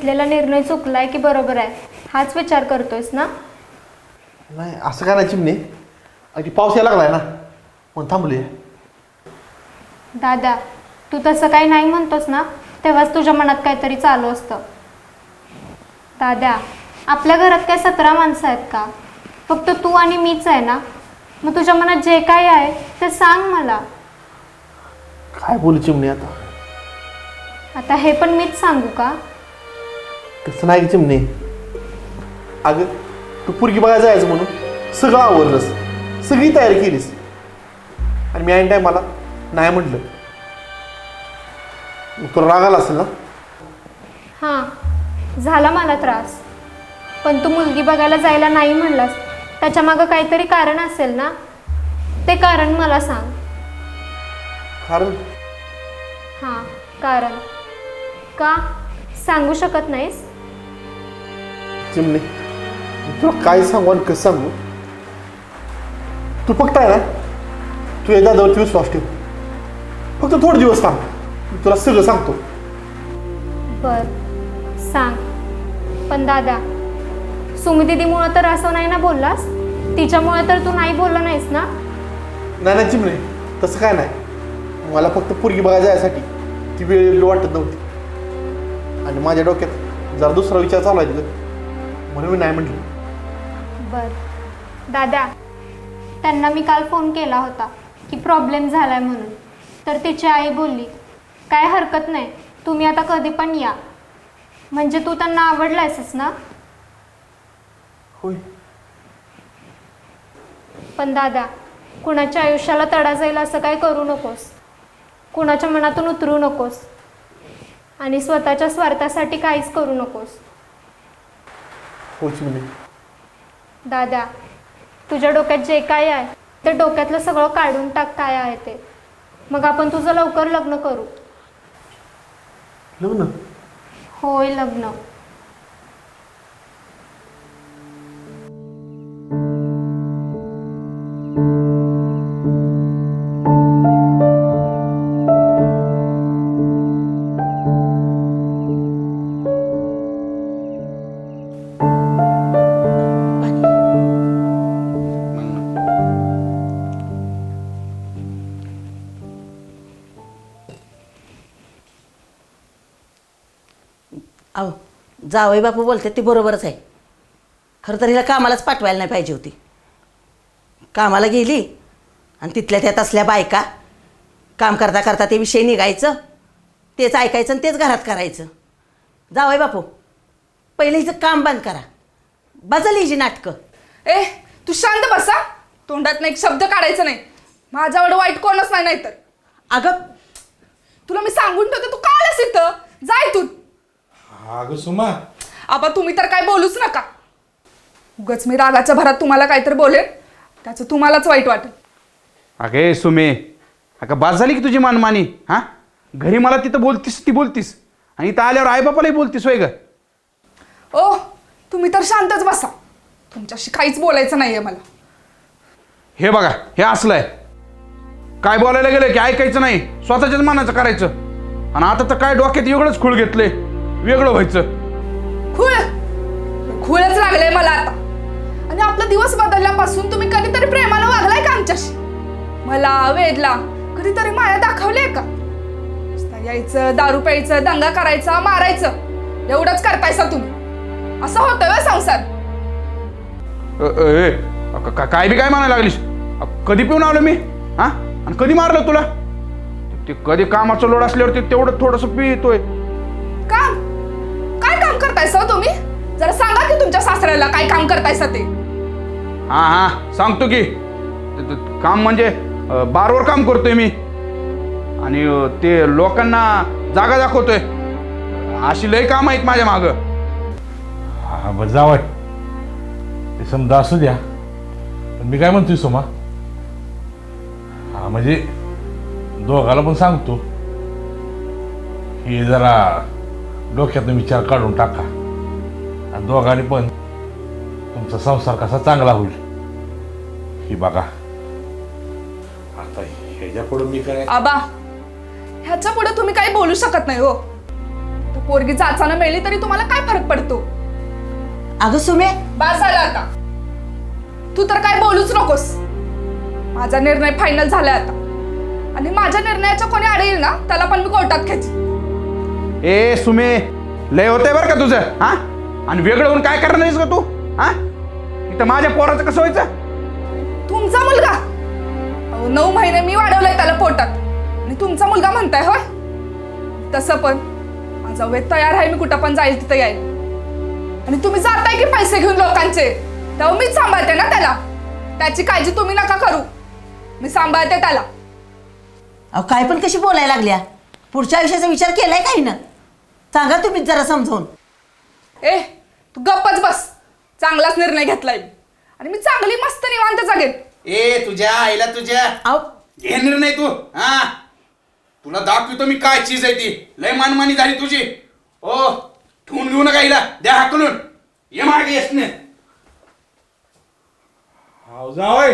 घेतलेला निर्णय चुकलाय की बरोबर आहे? हाच विचार करतोयस ना? नाही असं काय नाही. चिमणे अगदी पाऊस यायला लागलाय ना. म्हणून थांबले दादा तू तसं काही नाही म्हणतोस ना? तेव्हाच तुझ्या मनात काहीतरी चालू असतं. दादा आपल्या घरात काय सतरा माणसं आहेत का? फक्त तू आणि मीच आहे ना? मग तुझ्या मनात जे काही आहे ते सांग मला. काय बोलू चिमणे आता? आता हे पण मीच सांगू का? तसं नाही चिमणे. अगं तू पुरगी बघायला जायचं म्हणून सगळं आवरलंस. सगळी तयारी केलीस. आणि मी ऐन टायमाला नाही म्हटलं. मग तुला राग आला असेल ना? हां झाला मला त्रास. पण तू मुलगी बघायला जायला नाही म्हणलास त्याच्या मागं काहीतरी कारण असेल ना? ते कारण मला सांग. कारण? हां कारण. का? सांगू शकत नाहीस? चिमणे. तुला काय सांगू आणि कसं सांगू? तू फक्त आहे ना तू एकदा दादावरती विश्वास ठेव. फक्त थोडे दिवस थांब. मी तुला सगळं सांगतो. बर सांग. पण दादा सुमी दिदीमुळं तर असं नाही ना बोललास? तिच्यामुळे तर तू नाही बोलला नाहीस ना? नाही नाही चिमणे तसं काय नाही. मला फक्त पुरगी बघायला जायसाठी ती वेळ वाटत नव्हती. आणि माझ्या डोक्यात जरा दुसरा विचार चालू आहे तिथं. म्हणून मी नाही म्हटलं. बर. दादा त्यांना मी काल फोन केला होता की प्रॉब्लेम झालाय म्हणून. तर तिची आई बोलली काय हरकत नाही तुम्ही आता कधी पण या. म्हणजे तू त्यांना आवडलायसच ना? होय. पण दादा कुणाच्या आयुष्याला तडा जाईल असं काय करू नकोस. कुणाच्या मनातून उतरू नकोस. आणि स्वतःच्या स्वार्थासाठी काहीच करू नकोस. दादा तुझ्या डोक्यात जे काय आहे ते डोक्यातलं सगळं काढून टाक काय आहे ते. मग आपण तुझं लवकर लग्न करू. लग्न? होय लग्न. अहो जावई बापू बोलते ती बरोबरच आहे. खरं तर हिला कामालाच पाठवायला नाही पाहिजे होती. कामाला गेली आणि तिथल्या त्यात असल्या बायका काम करता करता ते विषय निघायचं तेच ऐकायचं आणि तेच घरात करायचं. जावई बापू पहिले हिचं काम बंद करा. बदल हिची नाटकं. ए तू शांत बसा. तोंडात एक शब्द काढायचा नाही. माझ्या एवढं वाईट कोणच नाही नाहीतर. अगं तुला मी सांगून ठेवते तू का आलास इथं. जाय तू. अगं सुमा. आबा तुम्ही तर काय बोलूच नका. उगाच मी रागाच्या भरात तुम्हाला काहीतरी बोलेन. त्याचं तुम्हालाच वाईट वाटेल. अगे सुमे अगं बाद झाली की तुझी मानमानी हा? घरी मला तिथं बोलतीस ती बोलतीस. आणि इथं आल्यावर आईबापालाही बोलतीस होय ग. ओ तुम्ही तर शांतच बसा. तुमच्याशी काहीच बोलायचं नाहीये मला. हे बघा हे असलं आहे. काय बोलायला गेलं की ऐकायचं नाही. स्वतःच्याच मनाचं करायचं. आणि आता तर काय डोक्यात वेगळंच खूळ घेतलंय. वेगळं व्हायचं. खुळ. खुळच लागलंय मला आता. आणि आपला दिवस बदलल्यापासून तुम्ही कधीतरी प्रेमानं वागलाय का आमच्याशी? मला वेदला कधीतरी माया दाखवली का? नुसतं यायचं दारू प्यायचं दंगा करायचा मारायचं. एवढंच करतायसा तुम्ही. असं होतं व्हय संसार? अ, अ, ए, अ, का- काय बी काय म्हणायला लागलीस? अ, कधी पिऊन आलो मी? हा? आणि कधी मारलं तुला? ते कधी कामाचं लोड असल्यावर ते तेवढं थोडंसं पितोय. सासऱ्याला काय काम करतायसा ते? हा हा. सांगतो की ते- ते काम म्हणजे अ, बारवर काम करतोय मी. आणि अ, ते लोकांना जागा दाखवतोय. अशी लय काम आहेत माझ्या माग. हा बरं जावं ते समजा असू द्या. पण मी काय म्हणतोय सोमा? हा म्हणजे दोघाला पण सांगतो. हे जरा डोक्यातून विचार काढून टाका. आणि दोघांनी पण तुमचा संसार कसा चांगला होईल? ही बघा. आता ह्याच्या पुढं मी काय आबा ह्याच्या पुढे तुम्ही काही बोलू शकत नाही हो. तर पोरगी चाचानं मिळली तरी तुम्हाला काय फरक पडतो? अगं सुमे. बास झाला आता. तू तर काय बोलूच नकोस. माझा निर्णय फायनल झालाय आता. आणि माझ्या निर्णयाच्या कोणी आड येईल ना त्याला पण मी कोर्टात खेची ए सुमे लय होतंय बरं का तुझं हा? आणि वेगळं होऊन काय करणार आहेस का तू हा? इथं माझ्या पोराचं कसं व्हायचं? तुमचा मुलगा? अहो, नऊ महिने मी वाढवलाय त्याला पोटात. आणि तुमचा मुलगा म्हणताय होय? तसं पण. माझा वेद तयार आहे मी कुठं पण जाईल तिथं यायला आणि तुम्ही जाताय की पैसे घेऊन लोकांचे? तेव्हा मीच सांभाळते ना त्याला. त्याची काळजी तुम्ही नका करू. मी सांभाळते त्याला. अहो काय पण कशी बोलायला लागल्या? पुढच्या आयुष्याचा विचार केलाय काही ना? सांगा तुम्हीच जरा समजावून. ए तू गप्पच बस. चांगलाच निर्णय घेतलाय. आणि मी चांगली मस्त निवांत जगेन ए तुझ्या आईला तुझ्या. अहो. घे निर्णय तू. हा. तुला दाखवतो मी काय चीज आहे ती. लय मानमानी झाली तुझी. ओ ठेवून घेऊ नका हिला. द्या हाकलून. ये मागे येसने हाव जावय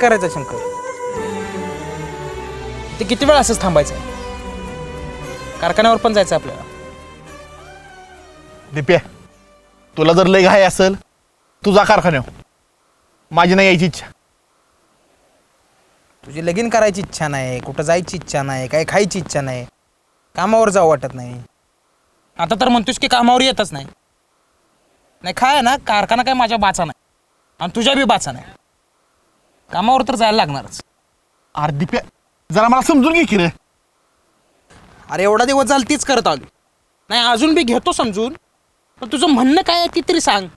करायचं शंकर? ते किती वेळ असंच थांबायचं कारखान्यावर पण जायचं आपल्याला. दिप्या तुला जर लय घाई असेल तुझा कारखान्यावर. माझी नाही यायची इच्छा. तुझी लगीन करायची इच्छा नाही कुठं जायची इच्छा नाही काही खायची इच्छा नाही कामावर जावं वाटत नाही. आता तर म्हणतोस की कामावर येतच नाही. नाही काय ना कारखाना काय माझ्या बाचा नाही. आणि तुझ्या बी बाचा नाही. कामावर तर जायला लागणारच. अरे दिप्या जरा मला समजून घे की रे. अरे एवढा दिवस झाला तीच करत आलो. नाही अजून बी घेतो समजून. पण तुझं म्हणणं काय आहे ती तरी सांग.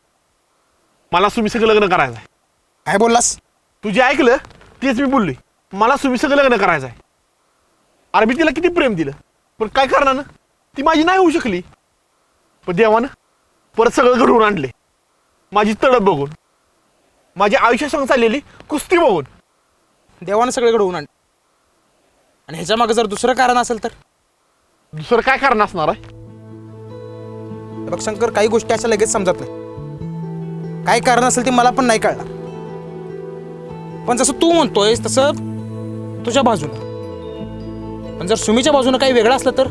मला सुमी सगळं लग्न करायचं आहे काय बोललास? तू जे ऐकलं? तेच मी बोललोय. मला सुमी सगळं लग्न करायचं आहे अरे मी तिला किती प्रेम दिलं? पण काय करणार ना? ती माझी नाही होऊ शकली. पण देवानं परत सगळं घडवून आणले. माझी तडप बघून. माझ्या आयुष्यासंग चाललेली कुस्ती बघून. देवानं सगळीकडे होऊन आण आणि ह्याच्या मागे जर दुसरं कारण असेल तर? दुसरं काय कारण असणार आहे? बघ शंकर काही गोष्टी अशा लगेच समजत नाही. काय कारण असेल ते मला पण नाही कळणार. पण जसं तू म्हणतोयस तसं तुझ्या बाजूनं. पण जर सुमीच्या बाजूनं काही वेगळं असलं तर?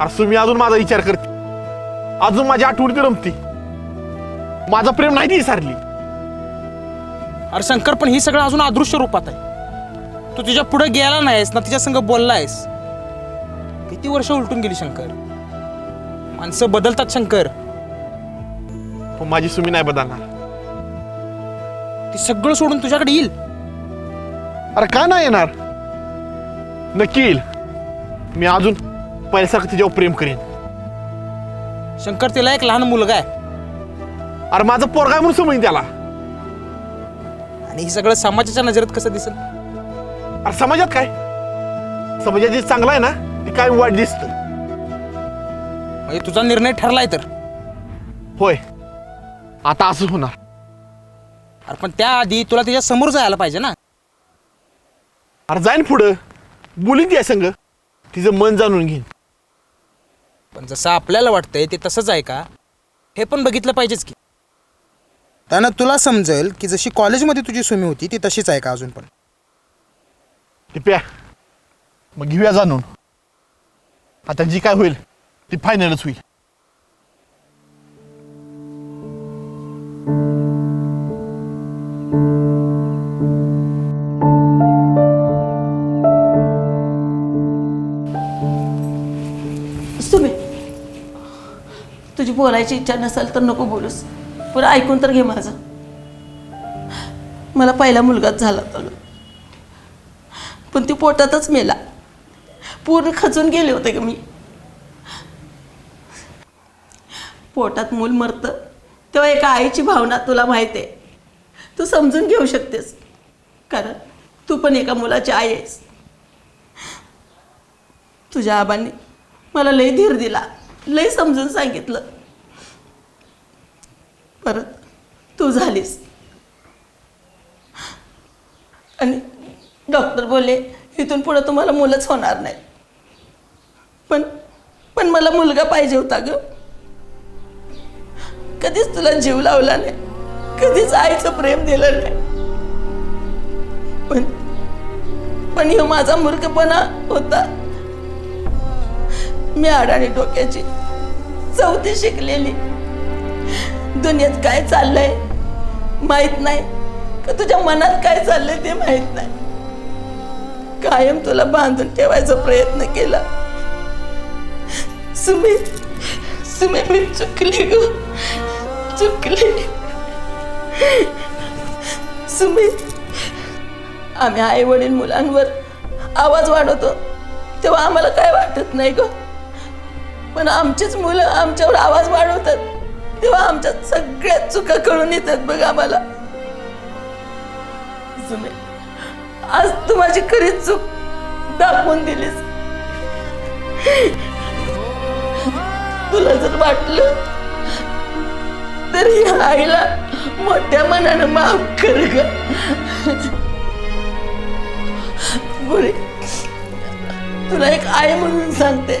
अरे सुमी अजून माझा विचार करते. अजून माझ्या आठवणीत रमती. माझं प्रेम नाही ती विसरली. अरे शंकर पण ही सगळं अजून अदृश्य रूपात आहे. तू तुझ्या पुढे गेला नाहीस ना तिच्या संग बोलला आहेस किती वर्ष उलटून गेली शंकर? माणसं बदलतात शंकर. पण माझी सुमी नाही बदलणार. ती सगळं सोडून तुझ्याकडे येईल. अरे का नाही येणार? नक्की येईल. मी अजून पहिल्यासारखं तिच्यावर प्रेम करेन. शंकर तिला एक लहान मुलगा आहे. अरे माझं पोरगा आहे म्हणून समजेन त्याला. आणि हे सगळं समाजाच्या नजरेत कसं दिसेल? अरे समाजात काय? समाजात जे चांगलं आहे ना ते काय वाईट दिसतं? म्हणजे तुझा निर्णय ठरलाय तर. होय. आता असं होणार. अरे पण त्याआधी तुला तिच्या समोर जायला पाहिजे ना. अरे जाईन पुढं. बोलीन ती संग. तिचं मन जाणून घेईन. पण जसं आपल्याला वाटतंय ते तसंच आहे का? हे पण बघितलं पाहिजेच की. त्यानं तुला समजेल की जशी कॉलेजमध्ये तुझी सुमी होती ती तशीच आहे का अजून पण? ते प्या मग घेऊया जाणून. आता जी काय होईल ती फायनलच होईल. सुमे तुझी बोलायची इच्छा नसेल तर नको बोलूस. पण ऐकून तर घे माझं. मला पहिला मुलगाच झाला होता पण ती पोटातच मेला. पूर्ण खचून गेले होते का मी. पोटात मूल मरतं तेव्हा एका आईची भावना तुला माहिती आहे. तू समजून घेऊ शकतेस. कारण तू पण एका मुलाची आई आहेस. तुझ्या आबांनी मला लय धीर दिला लय समजून सांगितलं. परत तू झालीस. आणि डॉक्टर बोलले इथून पुढं तुम्हाला मुलंच होणार नाही. पण पण मला मुलगा पाहिजे होता ग. कधीच तुला जीव लावला नाही. कधीच आईचं प्रेम दिलं नाही. पण पण हे माझा मूर्खपणा होता. मी अडाणी डोक्याची चौथी शिकलेली. दुनियेत काय चाललंय? माहीत नाही. का तुझ्या मनात काय चाललंय ते माहीत नाही. कायम तुला बांधून ठेवायचा प्रयत्न केला. सुमी सुमी मी चुकली ग. चुकली. सुमी आम्ही आई वडील मुलांवर आवाज वाढवतो तेव्हा आम्हाला काय वाटत नाही ग? पण आमचीच मुलं आमच्यावर आवाज वाढवतात. तेव्हा आमच्या सगळ्या चुका कळून येतात बघ आम्हाला. आज तू माझी खरी चूक दाखवून दिलीस. तुला जर वाटलं तर या आईला मोठ्या मनानं माफ कर ग. तुला एक आई म्हणून सांगते.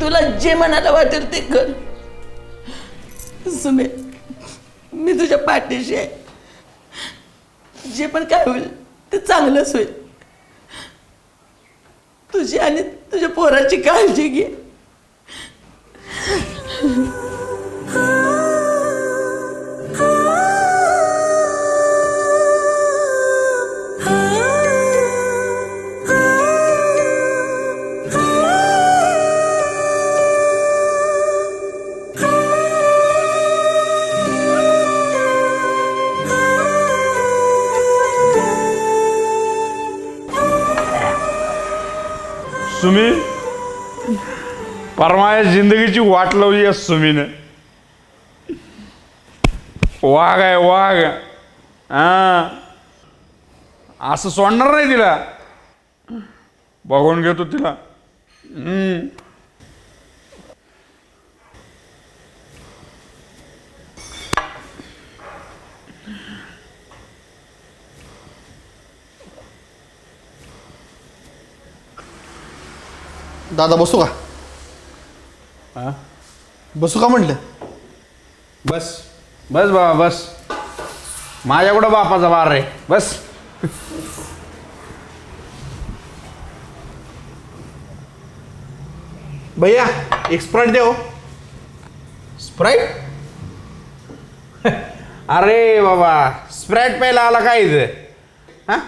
तुला जे मनाला वाटेल ते कर. सुमे मी तुझ्या पाठीशी आहे. जे पण काय होईल ते चांगलंच होईल. तुझी आणि तुझ्या पोराची काळजी घे. सुमी? परमाया जिंदगीची वाट लावली या सुमीनं. वाघ आहे वाघ. हा. असं सोडणार नाही तिला. बघून घेतो तिला. दादा बसू का? हा? बसू का म्हटलं? बस. बस बाबा बस. माझ्या कुठं बापाचा बार रे बस. भैया एक स्प्राईट द्या हो. स्प्राईट अरे बाबा स्प्राईट प्यायला आला काय इथं? हा?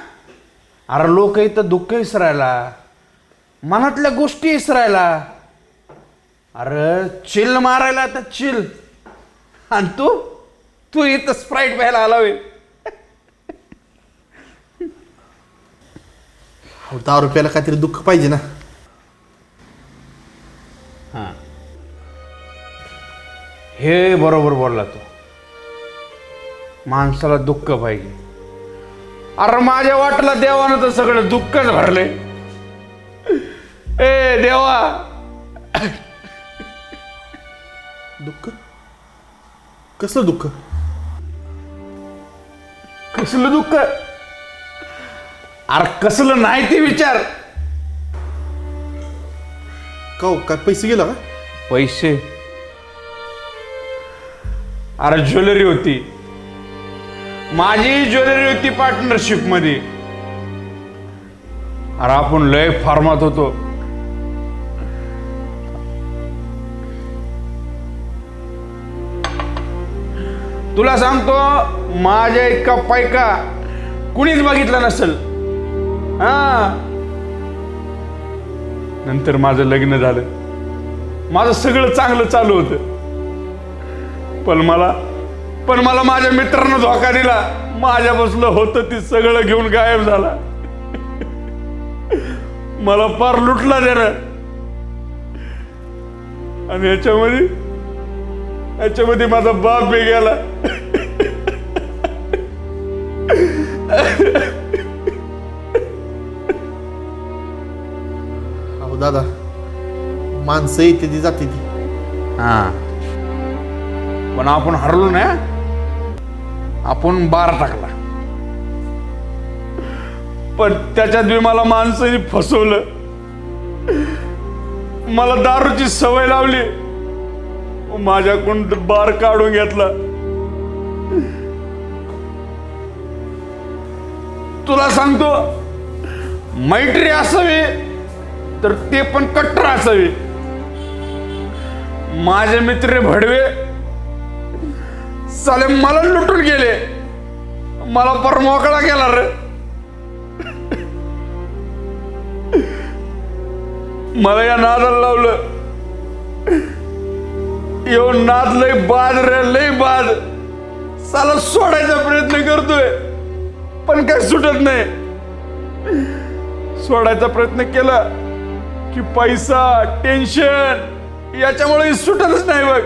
अरे लोक इथं दुःख विसरायला. मनातल्या गोष्टी विसरायला अरे चिल मारायला तर चिल. आणि तू तू इथं स्प्राईट प्यायला आला होय. अहो, दहा रुपयाला काहीतरी दुःख पाहिजे ना. हे. बरोबर बोलला तू. माणसाला दुःख पाहिजे. अरे माझ्या वाटला देवानं तर सगळं दुःखच भरले ए देवा. दुःख? कसलं दुःख? कसलं दुःख? अरे कसलं नाही ते विचार. का हो, काय पैसे गेला का? पैसे? अरे ज्वेलरी होती. माझी ज्वेलरी होती पार्टनरशिपमध्ये. अरे आपण लय फार्मात होतो. तुला सांगतो माझ्या इतका पायका कुणीच बघितला नसेल. हा. नंतर माझं लग्न झालं. माझं सगळं चांगलं चालू होतं. पण मला पण मला माझ्या मित्रांना धोका दिला. माझ्या बसलं होतं ते सगळं घेऊन गायब झाला. मला फार लुटला त्यानं. आणि याच्यामध्ये याच्यामध्ये माझा बाप बी गेला. अहो दादा माणसं येते ती जाते ती. हा. पण आपण हरलो ना आपण बार टाकला. पण त्याच्यात बी मला माणसाने फसवलं. मला दारूची सवय लावली. माझ्याकडून बार काढून घेतला. तुला सांगतो मैत्री असावी तर ते पण कट्टर असावे. माझे मित्र भडवे साले मला लुटून गेले. मला पर मोकळा केला रे. मला या नादाला लावलं. येऊन नाद लय बाद रे लय बाद. साला सोडायचा प्रयत्न करतोय पण काय सुटत नाही. सोडायचा प्रयत्न केला की पैसा टेन्शन याच्यामुळे सुटतच नाही बघ.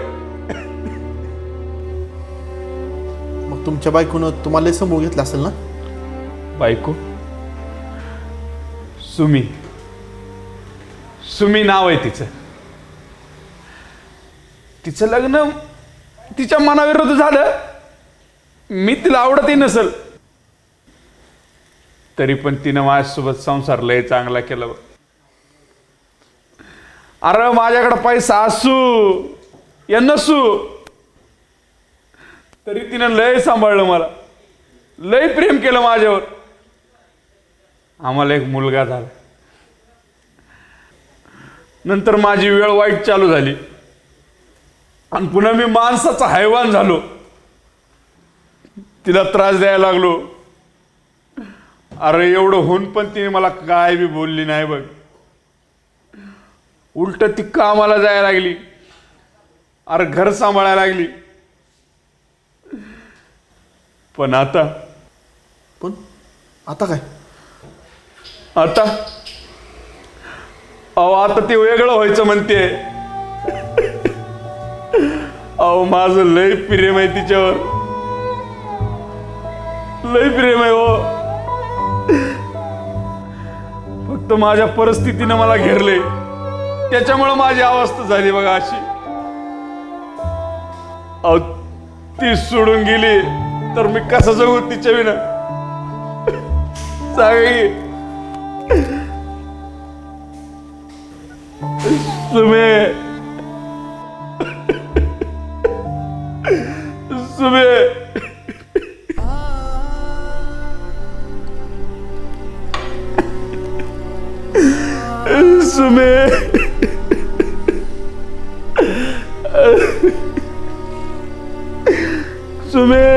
मग तुमच्या बायकोनं तुम्हाला समोर घेतलं असेल ना? बायको? सुमी. सुमी नाव आहे तिचं. तिचं लग्न तिच्या मनाविरुद्ध झालं. मी तिला आवडतही नसल. तरी पण तिनं माझ्यासोबत संसार लय चांगला केला बघ. अरे माझ्याकडे पैसा असू या नसू तरी तिनं लय सांभाळलं मला. लय प्रेम केलं माझ्यावर. आम्हाला एक मुलगा झाला. नंतर माझी वेळ वाईट चालू झाली. आणि पुन्हा मी माणसाचा हैवान झालो. तिला त्रास द्यायला लागलो. अरे एवढं होऊन पण तिने मला काय बी बोलली नाही बघ. उलट ती कामाला जायला लागली. अरे घर सांभाळायला लागली. पण आता? पण आता काय? आता? अहो आता ते वेगळं व्हायचं म्हणते. अहो माझं लय प्रेम आहे तिच्यावर. लय प्रेम आहे हो. फक्त माझ्या परिस्थितीनं मला घेरले. त्याच्यामुळं माझी अवस्था झाली बघा अशी. अहो ती सोडून गेली तर मी कसं जगू तिच्या विना? तुम्ही की सुमे सुमे